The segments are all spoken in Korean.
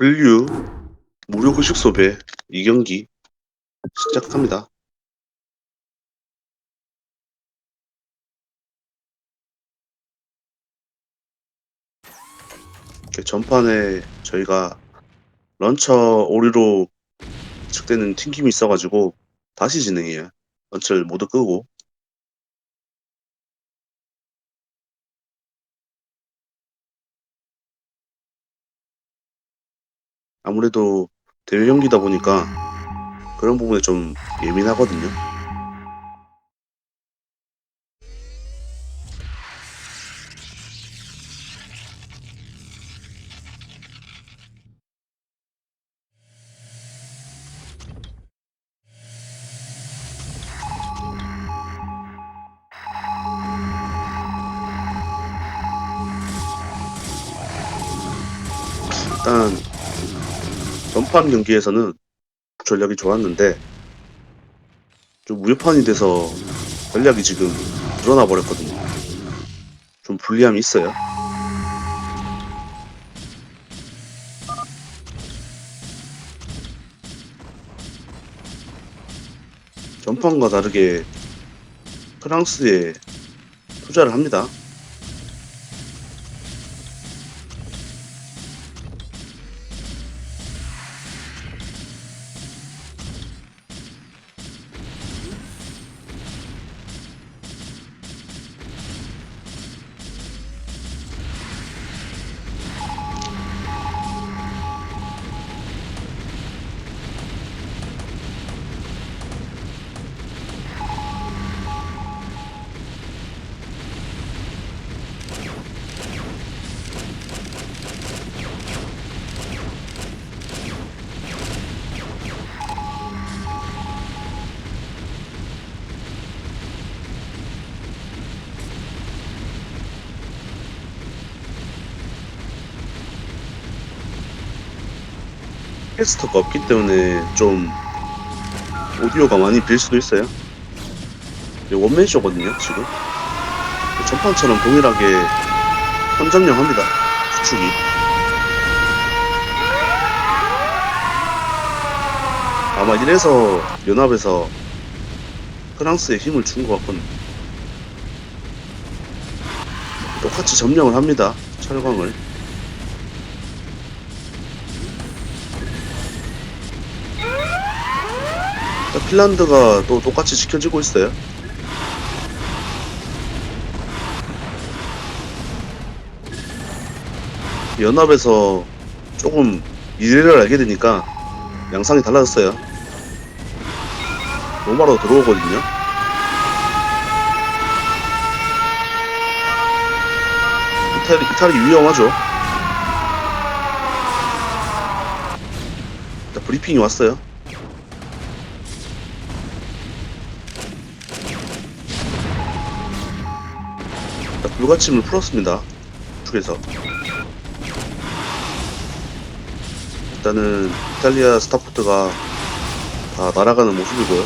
분류 무료 급식 소배 2경기 시작합니다. 이렇게 전판에 저희가 런처 오류로 측되는 튕김이 있어가지고 다시 진행해요. 런처를 모두 끄고 아무래도 대회 경기다 보니까 그런 부분에 좀 예민하거든요. 일단 전판 경기에서는 전략이 좋았는데 좀 무효판이 돼서 전략이 지금 늘어나 버렸거든요. 좀 불리함이 있어요. 전판과 다르게 프랑스에 투자를 합니다. 캐스터가 없기 때문에 좀 오디오가 많이 빌 수도 있어요. 원맨쇼거든요, 지금. 전판처럼 동일하게 선점령합니다. 수축이. 아마 이래서 연합에서 프랑스에 힘을 준 것 같거든요. 똑같이 점령을 합니다. 철광을. 자, 핀란드가 또 똑같이 지켜지고 있어요. 연합에서 조금 이래를 알게 되니까 양상이 달라졌어요. 로마로 들어오거든요. 이탈리, 이탈리 위험하죠. 자, 브리핑이 왔어요. 자, 불가침을 풀었습니다. 쪽에서. 일단은 이탈리아 스타포트가 다 날아가는 모습이고요.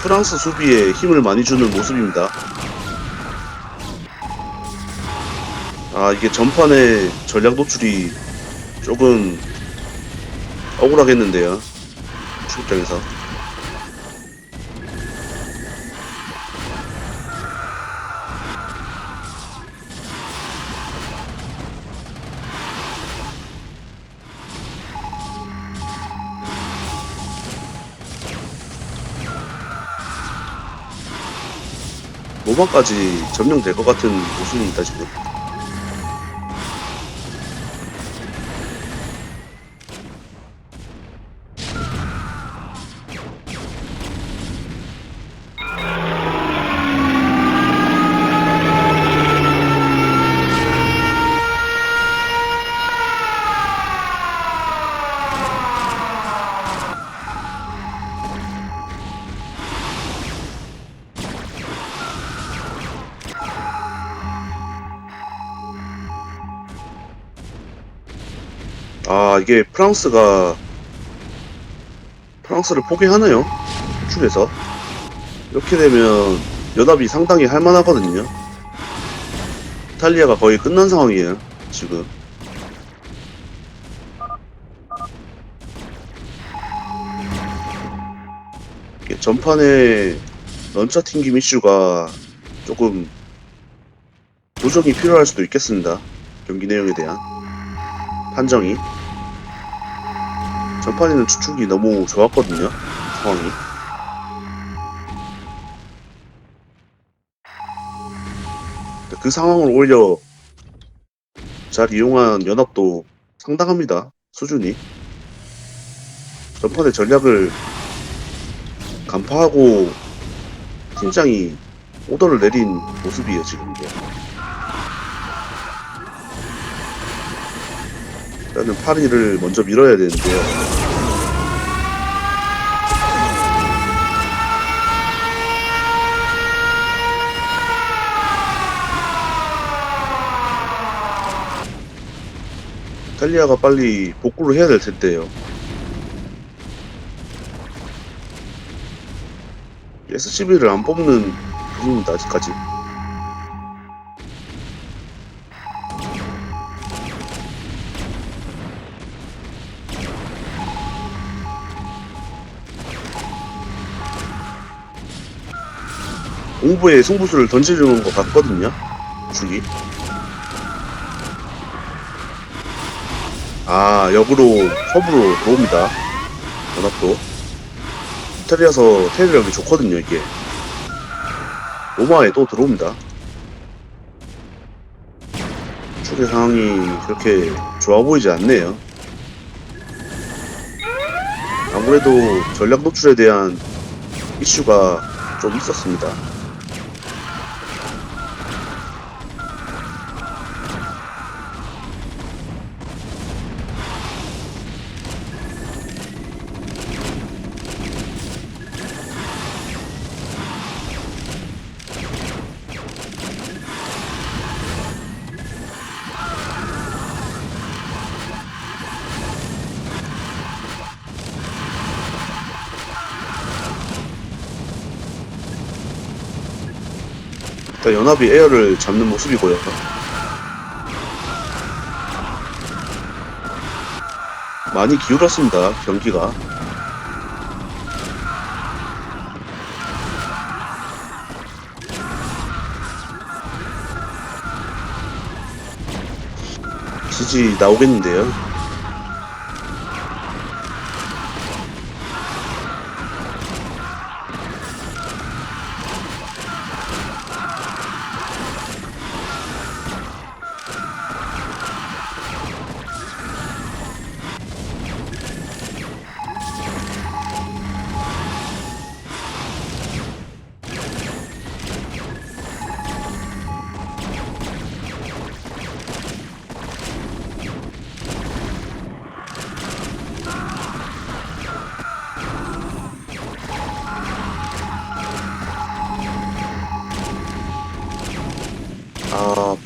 프랑스 수비에 힘을 많이 주는 모습입니다. 아, 이게 전판에 전략 노출이 조금 억울하겠는데요. 출입장에서. 로마까지 점령될 것 같은 모습입니다 지금 이게 프랑스가 프랑스를 포기하나요? 축에서 이렇게 되면 연합이 상당히 할만하거든요. 이탈리아가 거의 끝난 상황이에요. 지금. 전판에 런처 튕김 이슈가 조금 조정이 필요할 수도 있겠습니다. 경기 내용에 대한 판정이. 전판에는 추측이 너무 좋았거든요. 상황이. 그 상황을 오히려 잘 이용한 연합도 상당합니다. 수준이. 전판에 전략을 간파하고 팀장이 오더를 내린 모습이에요, 지금 이게. 일단은 파리를 먼저 밀어야 되는데요. 이탈리아가 빨리 복구를 해야 될 텐데요. SCB를 안 뽑는 중입니다, 아직까지. 공부에 승부수를 던지려는 것 같거든요, 중이. 아, 역으로 서부로 들어옵니다. 연합도. 이탈리아서 테레력이 좋거든요, 이게. 로마에 또 들어옵니다. 축의 상황이 그렇게 좋아 보이지 않네요. 아무래도 전략 노출에 대한 이슈가 좀 있었습니다. 일단 연합이 에어를 잡는 모습이고요. 많이 기울었습니다, 경기가. 지지 나오겠는데요.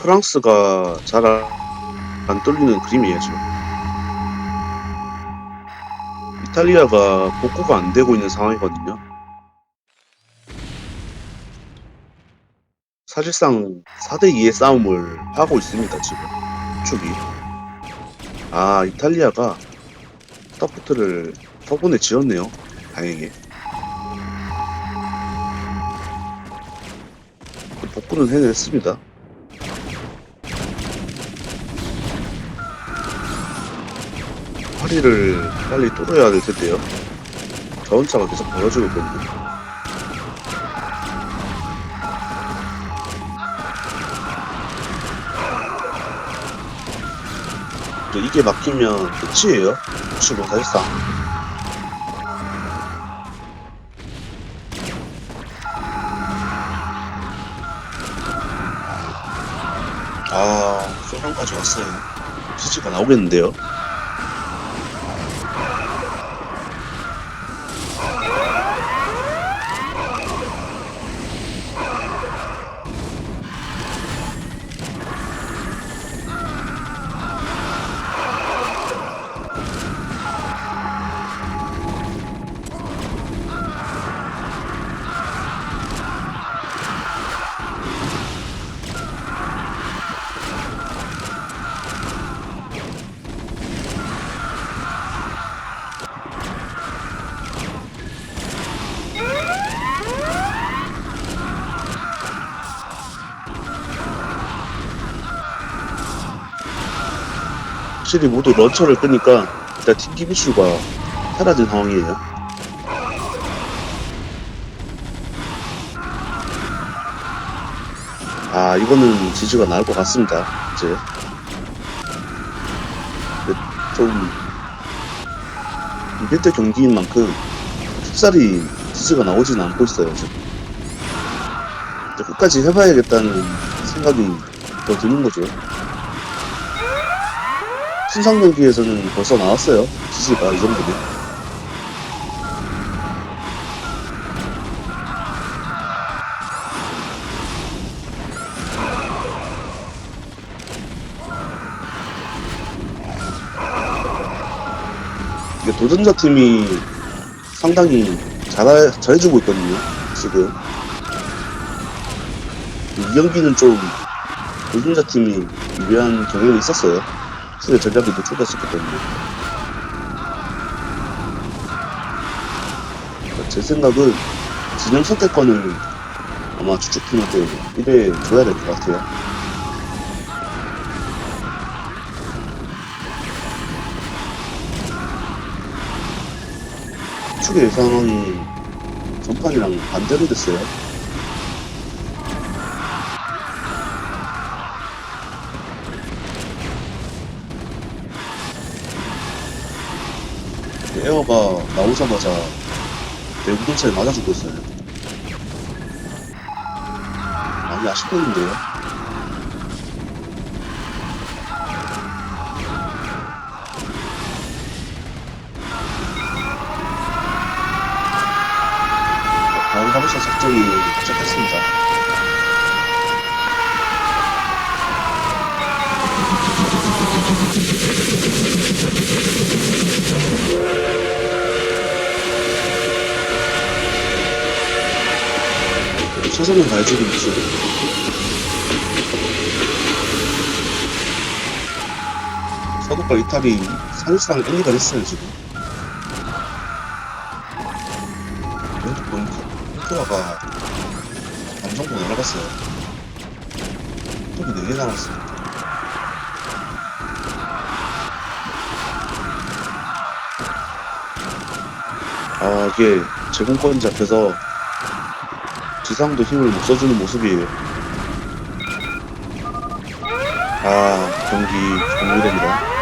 프랑스가 잘 안 뚫리는 그림이에요. 이탈리아가 복구가 안 되고 있는 상황이거든요. 사실상 4대2의 싸움을 하고 있습니다, 지금. 축이. 아, 이탈리아가 스타포트를 서본에 지었네요. 다행히. 복구는 해냈습니다. 파리를 빨리 뚫어야 될 텐데요. 자원차가 계속 벌어지고 있거든요. 또 이게 막히면 끝이에요. 지금 사실상. 아, 소량까지 왔어요. 지지가 나오겠는데요. 확실히 모두 런처를 끄니까 일단 팀 기비수가 사라진 상황이에요. 아 이거는 지지가 나을 것 같습니다. 이제 좀 이벤트 경기인 만큼 쉽사리 지지가 나오지는 않고 있어요. 지금. 끝까지 해봐야겠다는 생각이 더 드는 거죠. 신상 경기에서는 벌써 나왔어요. 지지가 이 정도면. 이게 도전자 팀이 상당히 잘, 잘해주고 있거든요, 지금. 이 경기는 좀 도전자 팀이 유리한 경향이 있었어요. 수의 전략이 노출됐었기 때문에. 제 생각은 진영 선택권을 아마 주축팀한테 1회 줘야 될 것 같아요. 축의 예상이 전판이랑 반대로 됐어요. 에어가 나오자마자 내구동차에 맞아주고 있어요. 많이 아쉽겠는데요? 다음 가부사 작전이 시작했습니다. 최선을 다해주고 있죠. 서독과 이탈이 사실상 1, 2가 됐어요, 지금. 왼쪽 보니까 포크라가 반 정도 날아갔어요. 톱이 4개 남았어요. 아, 이게 제공권이 잡혀서 지상도 힘을 못 써주는 모습이에요. 아, 경기 종료됩니다.